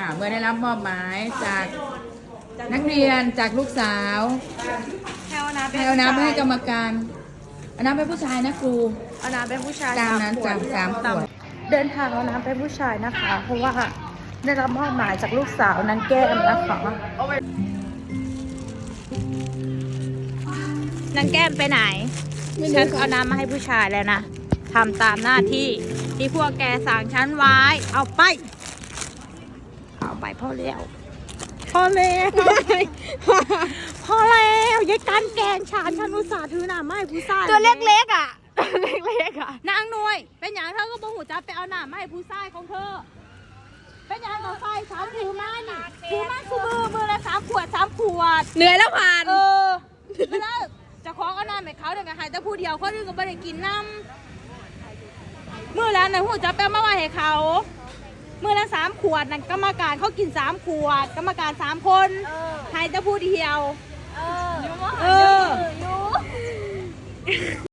อ่าเมื่อได้รับมอบหมายจากนักเรียนจากลูกสาวให้เอาน้ำให้เอาน้ำไปให้กรรมการเอาน้ำไปผู้ชายนะครูเอาน้ำเป็นผู้ชายตามนั้นขวดจำสามขวดเดินทางเอาน้ำเป็นผู้ชายนะคะ เพราะว่าได้รับมอบหมายจากลูกสาวนางแก้มนะคะนางแก้มไปไหนฉันเอาน้ำมาให้ผู้ชายแล้วนะทำตามหน้าที่ที่พวกแกสั่งฉันไว้ เอาไปเอา ไปพ่อเลี้ยวพ่อแล้วพ่อแล้วยายกันแกล้งฉันฉันอุตส่าห์ถือน้ำมาให้ผู้ชายตัวเล็กๆอะตัวเล็กๆอะนางหน่วย เป็นอย่างเธอก็บอกหูจับไปเอาหน้ามาให้ผู้ชายของเธอเป็นอย่างต่อไฟสามถือมานี่ถือมาคือมือมือละสามขวดสามขวดเหนื่อยแล้วผ่านเออเวลาเจะคล้าของเอาน้ำให้เขาเดี๋ยวก็ใหายแต่ผู้เดียวคนอื่นก็ไม่ได้กินน้ำมือละนะหูจับไปเอามาไว้ให้เขา มือละสามขวดนั่นกรรมการเขากินสามขวด กรรมการสามคนใหายแต่ผู้เดียว เออ